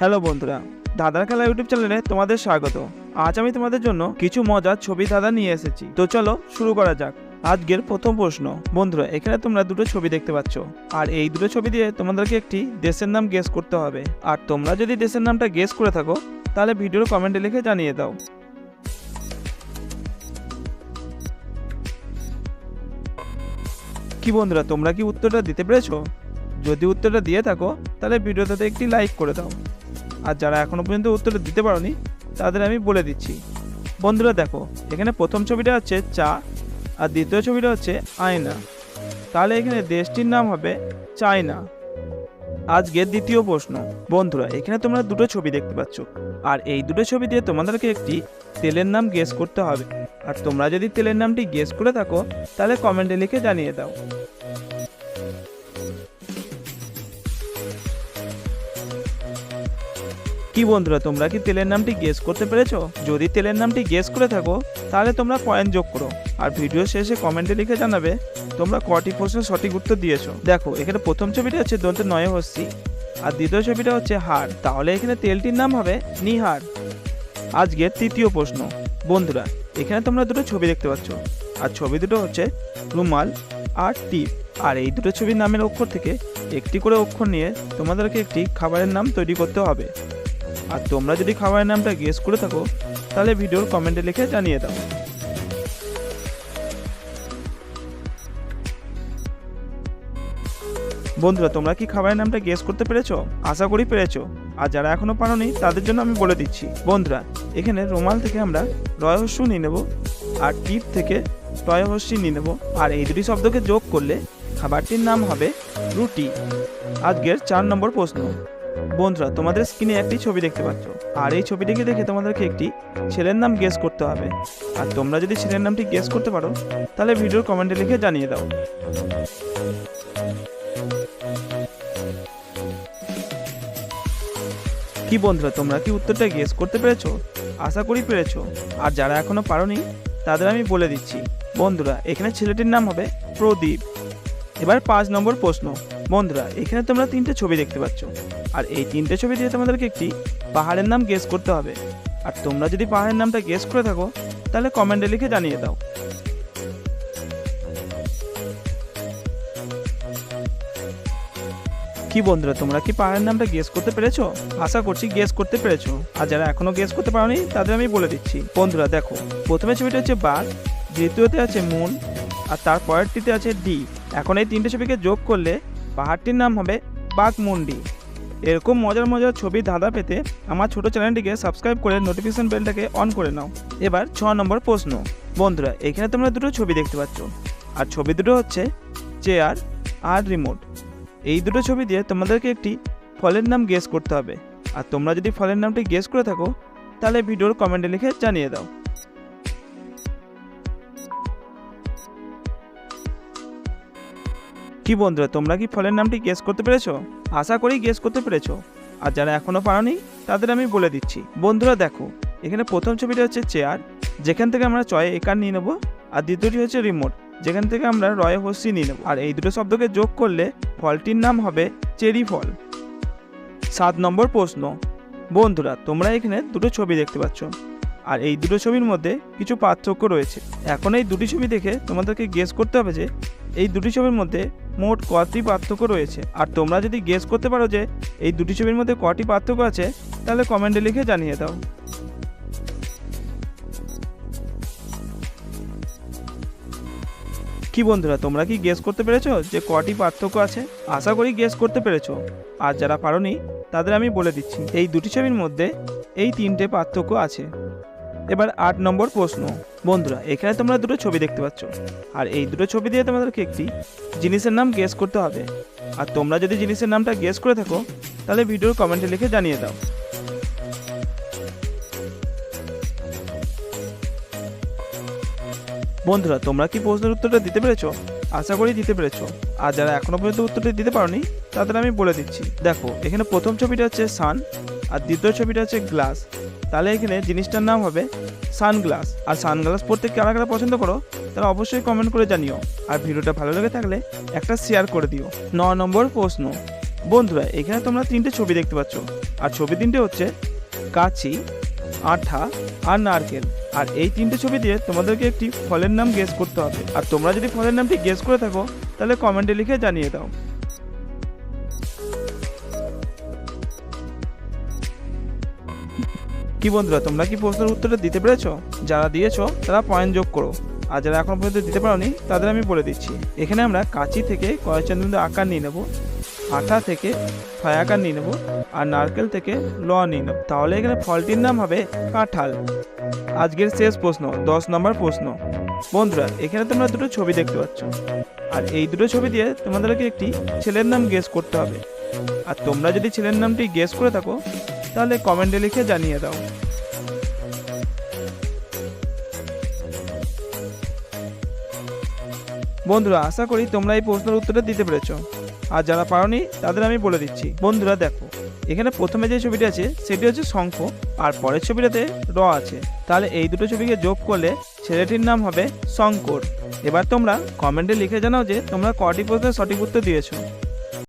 Hello বন্ধুরা, দাদার খেলা ইউটিউব চ্যানেলে তোমাদের স্বাগত। আজ আমি তোমাদের জন্য কিছু মজার ছবি দাদা নিয়ে এসেছি। তো চলো শুরু করা যাক। আজকের প্রথম প্রশ্ন, বন্ধুরা, এখানে তোমরা দুটো ছবি দেখতে পাচ্ছ। আর এই দুটো ছবি দিয়ে তোমাদেরকে একটি দেশের নাম গেস করতে হবে। আর তোমরা যদি দেশের নামটা গেস করে থাকো, তাহলে ভিডিওর কমেন্টে লিখে জানিয়ে দাও। কি বন্ধুরা, তোমরা কি উত্তরটা দিতে পেরেছ? যদি উত্তরটা দিয়ে থাকো, তাহলে ভিডিওটাতে একটি লাইক করে দাও। আর যারা এখনও পর্যন্ত উত্তরটা দিতে পারোনি, তাদের আমি বলে দিচ্ছি। বন্ধুরা দেখো, এখানে প্রথম ছবিটা হচ্ছে চা, আর দ্বিতীয় ছবিটা হচ্ছে আয়না। তাহলে এখানে দেশটির নাম হবে চায়না। আজকের দ্বিতীয় প্রশ্ন, বন্ধুরা, এখানে তোমরা দুটো ছবি দেখতে পাচ্ছ, আর এই দুটো ছবি দিয়ে তোমাদেরকে একটি তেলের নাম গেস করতে হবে। আর তোমরা যদি তেলের নামটি গেস করে থাকো, তাহলে কমেন্টে লিখে জানিয়ে দাও। কি বন্ধুরা, তোমরা কি তেলের নামটি গেস করতে পেরেছ? যদি তেলের নামটি গেস করে থাকো, তাহলে তোমরা পয়েন্ট যোগ করো। আর ভিডিও শেষে কমেন্টে লিখে জানাবে, তোমরা কটি প্রশ্নের সঠিক উত্তর দিয়েছ। দেখো, এখানে প্রথম ছবিটা হচ্ছে দন্তে নয় হস্যি আর দ্বিতীয় ছবিটা হচ্ছে হার। তাহলে এখানে তেলটির নাম হবে নিহার। আজকের তৃতীয় প্রশ্ন, বন্ধুরা, এখানে তোমরা দুটো ছবি দেখতে পাচ্ছ। আর ছবি দুটো হচ্ছে রুমাল আর টিপ আর এই দুটো ছবির নামের অক্ষর থেকে একটি করে অক্ষর নিয়ে তোমাদেরকে একটি খাবারের নাম তৈরি করতে হবে। আর তোমরা যদি খাবারের নামটা গেস করে থাকো, তাহলে ভিডিওর কমেন্টে লিখে জানিয়ে দাও। বন্ধুরা, তোমরা কি খাবারের নামটা গেস করতে পেরেছ? আশা করি পেরেছ। আর যারা এখনও পারোনি, তাদের জন্য আমি বলে দিচ্ছি। বন্ধুরা, এখানে রুমাল থেকে আমরা রয়হস্য নিয়ে নেব আর টিপ থেকে রয়হস্যি নিয়ে নেব। আর এই দুটি শব্দকে যোগ করলে খাবারটির নাম হবে রুটি। আজকের চার নম্বর প্রশ্ন। বন্ধুরা, তোমাদের স্ক্রিনে একটি ছবি দেখতে পাচ্ছ। আর এই ছবিটিকে দেখে তোমাদেরকে একটি ছেলের নাম গেস করতে হবে। আর তোমরা যদি ছেলের নামটি গেস করতে পারো, তাহলে ভিডিওর কমেন্টে লিখে জানিয়ে দাও। কি বন্ধুরা, তোমরা কি উত্তরটা গেস করতে পেরেছ? আশা করি পেরেছ। আর যারা এখনও পারোনি, তাদের আমি বলে দিচ্ছি। বন্ধুরা, এখানে ছেলেটির নাম হবে প্রদীপ। এবার পাঁচ নম্বর প্রশ্ন। বন্ধুরা, এখানে তোমরা তিনটে ছবি দেখতে পাচ্ছ। আর এই তিনটে ছবি দিয়ে তোমাদেরকে একটি পাহাড়ের নাম গেস করতে হবে। আর তোমরা যদি পাহাড়ের নামটা গেস করে থাকো, তাহলে কমেন্টে লিখে জানিয়ে দাও। কি বন্ধুরা, তোমরা কি পাহাড়ের নামটা গেস করতে পেরেছ? আশা করছি গেস করতে পেরেছ। আর যারা এখনও গেস করতে পারোনি, তাদের আমি বলে দিচ্ছি। বন্ধুরা, দেখো, প্রথমে ছবিটা হচ্ছে বাঘ, দ্বিতীয়তে আছে মুন, আর তার পরেরটিতে আছে ডি এখন এই তিনটে ছবিকে যোগ করলে পাহাড়টির নাম হবে বাঘমুন্ডি এরকম মজার মজার ছবি ধাঁধা পেতে আমার ছোট চ্যানেলটিকে সাবস্ক্রাইব করে নোটিফিকেশন বেলটাকে অন করে নাও। এবার ছ নম্বর প্রশ্ন। বন্ধুরা, এখানে তোমরা দুটো ছবি দেখতে পাচ্ছ। আর ছবি দুটো হচ্ছে চেয়ার আর রিমোট এই দুটো ছবি দিয়ে তোমাদেরকে একটি ফলের নাম গেস করতে হবে। আর তোমরা যদি ফলের নামটি গেস করে থাকো, তাহলে ভিডিওর কমেন্টে লিখে জানিয়ে দাও। কি বন্ধুরা, তোমরা কি ফলের নামটি গেস করতে পেরেছ? আশা করি গেস করতে পেরেছ। আর যারা এখনও পারোনি, তাদের আমি বলে দিচ্ছি। বন্ধুরা, দেখো, এখানে প্রথম ছবিটা হচ্ছে চেয়ার যেখান থেকে আমরা চয়ে একার নিয়ে নেব, আর দ্বিতীয়টি হচ্ছে রিমোট যেখান থেকে আমরা রয় হস্যি নিয়ে নেব। আর এই দুটো শব্দকে যোগ করলে ফলটির নাম হবে চেরি ফল সাত নম্বর প্রশ্ন, বন্ধুরা, তোমরা এখানে দুটো ছবি দেখতে পাচ্ছ। আর এই দুটো ছবির মধ্যে কিছু পার্থক্য রয়েছে। এখন এই দুটি ছবি দেখে তোমাদেরকে গেস করতে হবে যে, এই দুটি ছবির মধ্যে মোট কটি পার্থক্য রয়েছে। আর তোমরা যদি গেস করতে পারো যে এই দুটি ছবির মধ্যে কটি পার্থক্য আছে, তাহলে কমেন্টে লিখে জানিয়ে দাও। কি বন্ধুরা, তোমরা কি গেস করতে পেরেছ যে কটি পার্থক্য আছে? আশা করি গেস করতে পেরেছ। আর যারা পারোনি, তাদের আমি বলে দিচ্ছি, এই দুটি ছবির মধ্যে এই তিনটে পার্থক্য আছে। এবার আট নম্বর প্রশ্ন। বন্ধুরা, এখানে তোমরা দুটো ছবি দেখতে পাচ্ছ। আর এই দুটো ছবি দিয়ে তোমাদেরকে একটি জিনিসের নাম গেস করতে হবে। আর তোমরা যদি জিনিসের নামটা গেস করে থাকো, তাহলে ভিডিওর কমেন্টে লিখে জানিয়ে দাও। বন্ধুরা, তোমরা কি প্রশ্নের উত্তরটা দিতে পেরেছ? আশা করি দিতে পেরেছ। আর যারা এখনও পর্যন্ত উত্তরটা দিতে পারোনি, তাদের আমি বলে দিচ্ছি। দেখো, এখানে প্রথম ছবিটা হচ্ছে সান আর দ্বিতীয় ছবিটা হচ্ছে গ্লাস তাহলে এখানে জিনিসটার নাম হবে সানগ্লাস। আর সানগ্লাস পরতে কারা কারা পছন্দ করো, তারা অবশ্যই কমেন্ট করে জানিও। আর ভিডিওটা ভালো লেগে থাকলে একটা শেয়ার করে দিও। ন নম্বর প্রশ্ন। বন্ধুরা, এখানে তোমরা তিনটে ছবি দেখতে পাচ্ছ। আর ছবি তিনটে হচ্ছে কাচি, আঠা আর নারকেল। আর এই তিনটে ছবি দিয়ে তোমাদেরকে একটি ফলের নাম গেস করতে হবে। আর তোমরা যদি ফলের নামটি গেস করে থাকো, তাহলে কমেন্টে লিখে জানিয়ে দাও। কি বন্ধুরা, তোমরা কি প্রশ্নের উত্তরটা দিতে পেরেছ? যারা দিয়েছ, তারা পয়েন্ট যোগ করো। আর যারা এখন পর্যন্ত দিতে পারোনি, তাদের আমি বলে দিচ্ছি। এখানে আমরা কাঁচি থেকে কয়েকচন্দ্র আকার নিয়ে নেব আঠা থেকে ছয় আকার নিয়ে নেব, আর নারকেল থেকে ল নিয়ে নেব। তাহলে এখানে ফলটির নাম হবে কাঁঠাল। আজকের শেষ প্রশ্ন, দশ নম্বর প্রশ্ন। বন্ধুরা, এখানে তোমরা দুটো ছবি দেখতে পাচ্ছ। আর এই দুটো ছবি দিয়ে তোমাদেরকে একটি ছেলের নাম গেস করতে হবে। আর তোমরা যদি ছেলের নামটি গেস করে থাকো তাহলে কমেন্টে লিখে জানিয়ে দাও। বন্ধুরা, আশা করি তোমরা এই প্রশ্নের উত্তরটা দিতে পেরেছ। আর যারা পারোনি, তাদের আমি বলে দিচ্ছি। বন্ধুরা, দেখো, এখানে প্রথমে যে ছবিটি আছে, সেটি হচ্ছে শঙ্খ, আর পরের ছবিটাতে র আছে। তাহলে এই দুটো ছবিকে যোগ করলে ছেলেটির নাম হবে শঙ্কর। এবার তোমরা কমেন্টে লিখে জানাও যে তোমরা কটি প্রশ্নের সঠিক উত্তর দিয়েছ।